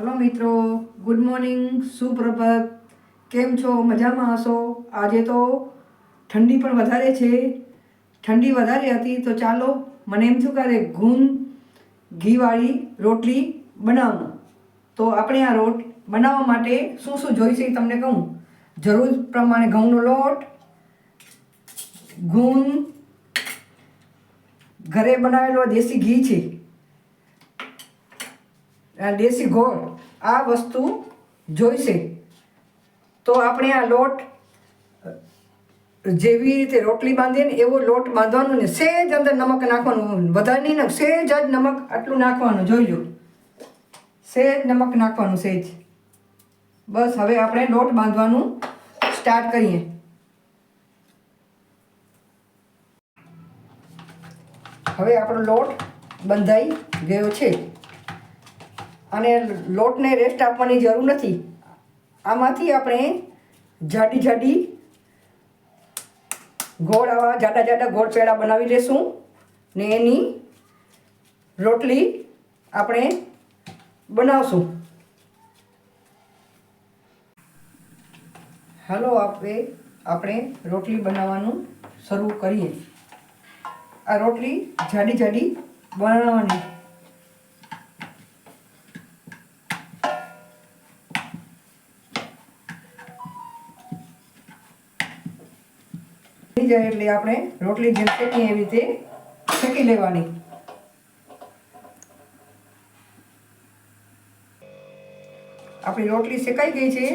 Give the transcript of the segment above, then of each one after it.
Hello મિત્રો, good morning, સુપ્રભાત. કેમ છો? મજામાં હશો? આજે તો ઠંડી પણ વધારે છે. ઠંડી વધારે હતી, તો ચાલો મને એમ થયું કે આજે ઘૂન ઘીવાળી રોટલી બનાવું. તો આપણે આ રોટ બનાવવા માટે શું શું જોઈશે એ તમને કહું. જરૂર પ્રમાણે ઘઉંનો લોટ, ઘૂમ, ઘરે બનાવેલો દેશી ઘી છે. દેશી ગોળ આ વસ્તુ જોઈશે. તો આપણે આ લોટ જેવી રીતે રોટલી બાંધીએ ને એવો લોટ બાંધવાનો ને સેજ અંદર નમક નાખવાનું, વધારે નહીં નાખ, સેજ જ નમક આટલું નાખવાનું, જોઈ લો સેજ નમક નાખવાનું, સેજ. બસ હવે આપણે લોટ બાંધવાનું સ્ટાર્ટ કરીએ. હવે આપણો લોટ બંધાઈ ગયો છે. અને લોટને રેસ્ટ આપવાની જરૂર નથી. આમાંથી આપણે જાડી જાડી ગોળ આવા જાડા જાડા ગોળ પેડા બનાવી લેશું ને એની રોટલી આપણે બનાવશું. હાલો આપણે આપણે રોટલી બનાવવાનું શરૂ કરીએ. આ રોટલી જાડી જાડી બનાવવાની. એટલે આપણે રોટલી જેમ શેકીએ એવી રીતે શેકી લેવાની. આપણી રોટલી શેકાઈ ગઈ છે.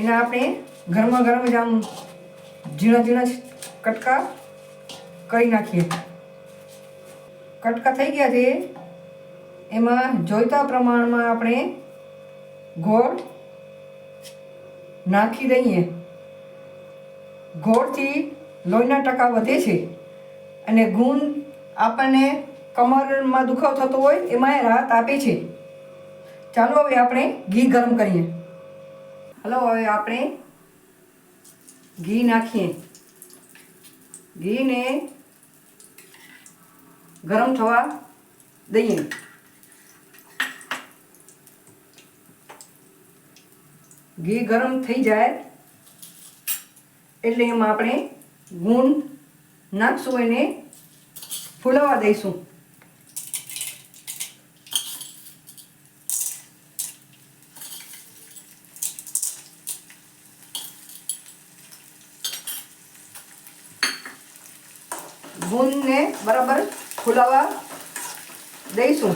એના આપણે ગરમા ગરમ જ આમ ઝીણા ઝીણા કટકા કરી નાખીએ. કટકા થઈ ગયા છે. એમાં જોઈતા પ્રમાણમાં આપણે ગોળ નાખી દઈએ. ગોળથી લોહીના ટકા વધે છે. અને ગુણ આપણને કમરમાં દુખાવ થતો હોય એમાં રાહત આપે છે. ચાલો હવે આપણે ઘી ગરમ કરીએ. હલો, હવે આપણે ઘી નાખીએ. ઘીને ગરમ થવા દઈએ. ઘી ગરમ થઈ જાય એટલે એમાં આપણે ગુણ નાખશું એને ફૂલાવા દઈશું. ગુણને બરાબર ફૂલાવા દઈશું.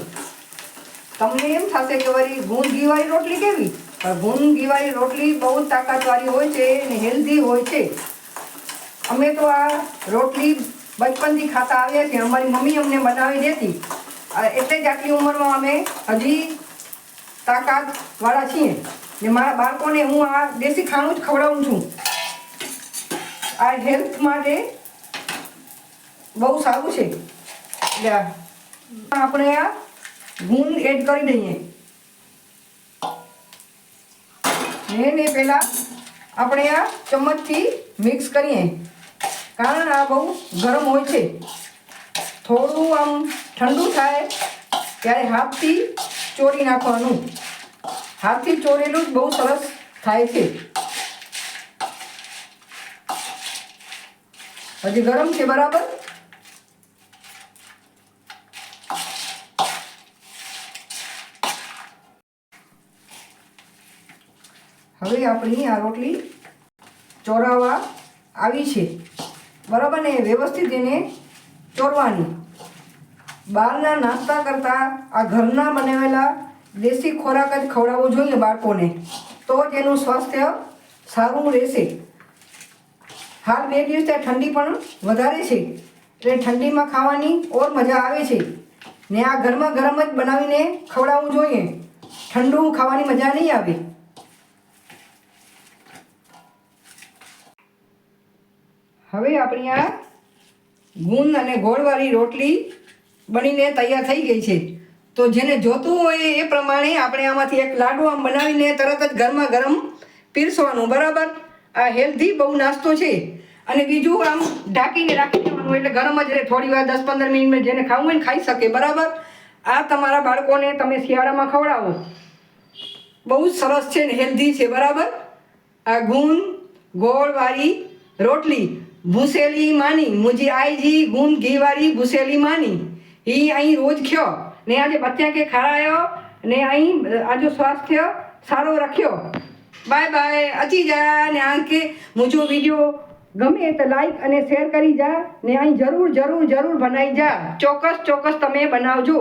તમને એમ થશે કે વળી ગુણ ઘીવાળી રોટલી કેવી? ઘીવાળી રોટલી બહુ તાકાતવાળી હોય છે અને હેલ્ધી હોય છે. અમે તો આ રોટલી બચપનથી ખાતા આવ્યા છીએ. અમારી મમ્મી અમને બનાવી દેતી. એટલે જ આટલી ઉંમરમાં અમે હજી તાકાતવાળા છીએ. ને મારા બાળકોને હું આ દેશી ખાણું જ ખવડાવું છું. આ હેલ્થ માટે બહુ સારું છે. આપણે આ ગુણ એડ કરી દઈએ. ને એને પહેલાં આપણે આ ચમચથી મિક્સ કરીએ. કારણ આ બહુ ગરમ હોય છે. થોડું આમ ઠંડુ થાય ત્યારે હાથથી ચોરી નાખવાનું. હાથથી ચોરેલું જ બહુ સરસ થાય છે. હજી ગરમ છે બરાબર? હવે આપણી આ રોટલી ચોરાવા આવી છે. બરાબર ને? વ્યવસ્થિત એને ચોરવાની. બહારના નાસ્તા કરતાં આ ઘરના બનાવેલા દેશી ખોરાક જ ખવડાવવો જોઈએ બાળકોને. તો જ એનું સ્વાસ્થ્ય સારું રહેશે. હાલ બે દિવસ ઠંડી પણ વધારે છે. એટલે ઠંડીમાં ખાવાની ઓર મજા આવે છે. ને આ ઘરમાં ગરમ જ બનાવીને ખવડાવવું જોઈએ. ઠંડુ ખાવાની મજા નહીં આવે. હવે આપણી આ ગુંદ અને ગોળવાળી રોટલી બનીને તૈયાર થઈ ગઈ છે. તો જેને જોતું હોય એ પ્રમાણે આપણે આમાંથી એક લાડુ આમ બનાવીને તરત જ ગરમા ગરમ પીરસવાનું, બરાબર? આ હેલ્ધી બહુ નાસ્તો છે. અને બીજું આમ ઢાંકીને રાખી દેવાનું એટલે ગરમ જ રહે. થોડી વાર દસ પંદર મિનિટમાં જેને ખાવું હોય ને ખાઈ શકે, બરાબર? આ તમારા બાળકોને તમે શિયાળામાં ખવડાવો. બહુ જ સરસ છે ને, હેલ્ધી છે, બરાબર? આ ગુંદ ગોળવાળી રોટલી ભૂસેલી માની, મુજી આઈજી ગુણ ઘીવાળી ભૂસેલી માની. એ અહીં રોજ ખ્યો ને આજે બચ્ચા કે ખારાયો ને અહીં આજો સ્વાસ્થ્ય સારો રખ્યો. બાય બાય, અચી જા, ને આ કે મુજો વીડિયો. ગમે તો લાઈક અને શેર કરી જા, ને અહીં જરૂર જરૂર જરૂર બનાવી જા. ચોક્કસ ચોક્કસ તમે બનાવજો.